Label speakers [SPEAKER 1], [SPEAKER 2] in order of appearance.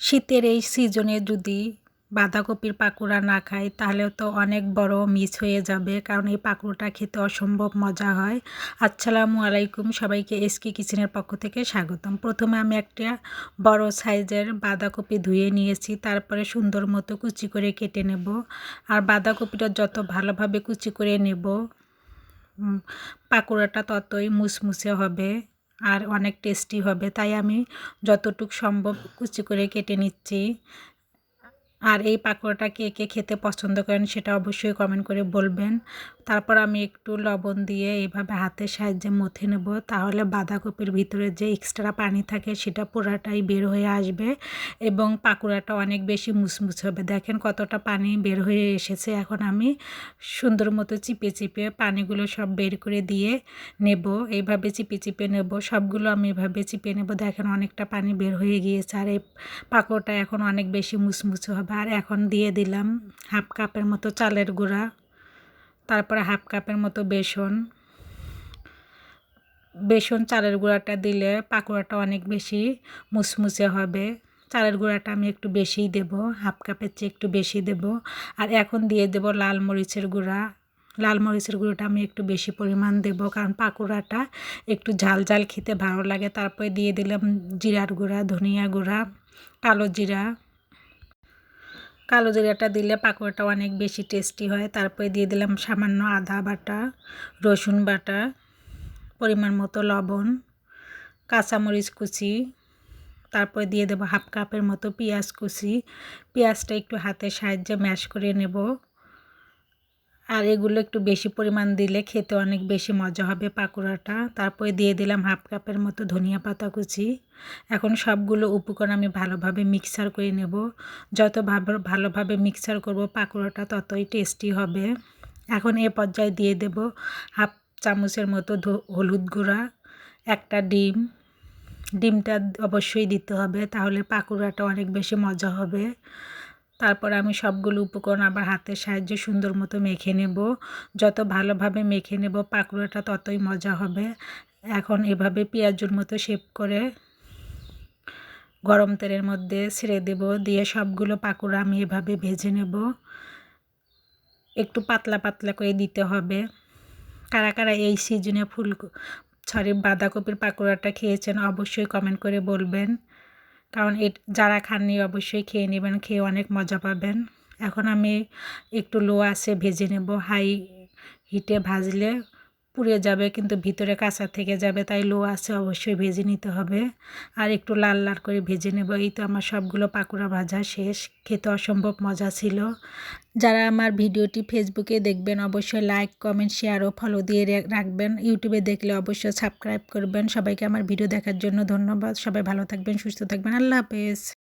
[SPEAKER 1] শীতের এই সিজনে যদি বাঁধাকপির পাকোড়া না খাই, তাহলে তো অনেক বড় মিস হয়ে যাবে। কারণ এই পাকোড়াটা খেতে অসম্ভব মজা হয়। আসসালামু আলাইকুম সবাইকে এসকি কিচেনের পক্ষ থেকে স্বাগতম। প্রথমে আমি একটা বড় সাইজের বাঁধাকপি ধুয়ে নিয়েছি, তারপরে সুন্দর মতো কুচি করে কেটে নেব। আর বাঁধাকপিটা যত ভালোভাবে কুচি করে নেব পাকোড়াটা ততই মুসমুসে হবে। আর অনেক টেস্টি হবে। তাই আমি যতটুক সম্ভব কুচি করে কেটে নিচ্ছি। আর এই পাকোড়াটা কে কে খেতে পছন্দ করেন সেটা অবশ্যই কমেন্ট করে বলবেন। তারপর আমি একটু লবণ দিয়ে এইভাবে হাতের সাহায্যে মথে নেব। তাহলে বাঁধাকপির ভিতরে যে এক্সট্রা পানি থাকে সেটা পুরাটাই বের হয়ে আসবে এবং পাকোড়াটা অনেক বেশি মুসমুস হবে। দেখেন কতটা পানি বের হয়ে এসেছে। এখন আমি সুন্দর মতো চিপে চিপে পানিগুলো সব বের করে দিয়ে নেব। এইভাবে চিপে চিপে নেব। সবগুলো আমি এভাবে চিপে নেব। দেখেন অনেকটা পানি বের হয়ে গিয়েছে আর এই পাকোড়াটা এখন অনেক বেশি মুসমুসে হবে। আর এখন দিয়ে দিলাম হাফ কাপের মতো চালের গুঁড়া, তারপরে হাফ কাপের মতো বেসন। বেসন চালের গুঁড়াটা দিলে পাকোড়াটা অনেক বেশি মুসমুসে হবে। চালের গুঁড়াটা আমি একটু বেশিই দেব, হাফ কাপের চেয়ে একটু বেশি দেব। আর এখন দিয়ে দেব লাল মরিচের গুঁড়া। লাল মরিচের গুঁড়োটা আমি একটু বেশি পরিমাণ দেব, কারণ পাকোড়াটা একটু ঝাল ঝাল খেতে ভালো লাগে। তারপরে দিয়ে দিলাম জিরার গুঁড়া, ধনিয়া গুঁড়া, কালো জিরা। কালো জিরাটা দিলে পাকোড়াটা অনেক বেশি টেস্টি হয়। তারপরে দিয়ে দিলাম সামান্য আদা বাটা, রসুন বাটা, পরিমাণ মতো লবণ, কাঁচামরিচ কুচি, তারপরে দিয়ে দেবো হাফ কাপের মতো পেঁয়াজ কুচি। পেঁয়াজটা একটু হাতের সাহায্যে ম্যাশ করে নেব। আর এগুলো একটু বেশি পরিমাণ দিলে খেতে অনেক বেশি মজা হবে পাকোড়াটা। তারপরে দিয়ে দিলাম হাফ কাপের মতো ধনিয়া পাতা কুচি। এখন সবগুলো উপকরণ আমি ভালোভাবে মিক্সার করে নেব। যত ভালোভাবে মিক্সার করব পাকোড়াটা ততই টেস্টি হবে। এখন এ পর্যায়ে দিয়ে দেব হাফ চামচের মতো হলুদ গুঁড়া, একটা ডিম। ডিমটা অবশ্যই দিতে হবে, তাহলে পাকোড়াটা অনেক বেশি মজা হবে। তারপর আমি সবগুলো উপকরণ আবার হাতের সাহায্যে সুন্দর মতো মেখে নেব। যত ভালোভাবে মেখে নেব পাকুড়াটা ততই মজা হবে। এখন এভাবে পেঁয়াজুর মতো শেপ করে গরম তেলের মধ্যে ছেড়ে দেব। দিয়ে সবগুলো পাকুড়া আমি এভাবে ভেজে নেব। একটু পাতলা পাতলা করে দিতে হবে। কারা কারা এই সিজনে ফুল, সরি, বাঁধাকপির পাকোড়াটা খেয়েছেন অবশ্যই কমেন্ট করে বলবেন। কারণ এ যারা খাননি অবশ্যই খেয়ে নেবেন, খেয়ে অনেক মজা পাবেন। এখন আমি একটু লো আছে ভেজে নেব, হাই হিটে ভাজলে। পুড়ে যাবে, কিন্তু ভিতরে কাঁচা থেকে যাবে, তাই লো আছে, অবশ্যই ভেজে নিতে হবে। আর একটু লাল লাল করে ভেজে নেব। এই তো আমার সবগুলো পাকোড়া ভাজা শেষ। খেতে অসম্ভব মজা ছিল। যারা আমার ভিডিওটি ফেসবুকে দেখবেন, অবশ্যই লাইক কমেন্ট শেয়ার ও ফলো দিয়ে রাখবেন। ইউটিউবে দেখলে অবশ্যই সাবস্ক্রাইব করবেন। সবাইকে আমার ভিডিও দেখার জন্য ধন্যবাদ। সবাই ভালো থাকবেন, সুস্থ থাকবেন। আল্লাহ হাফেজ।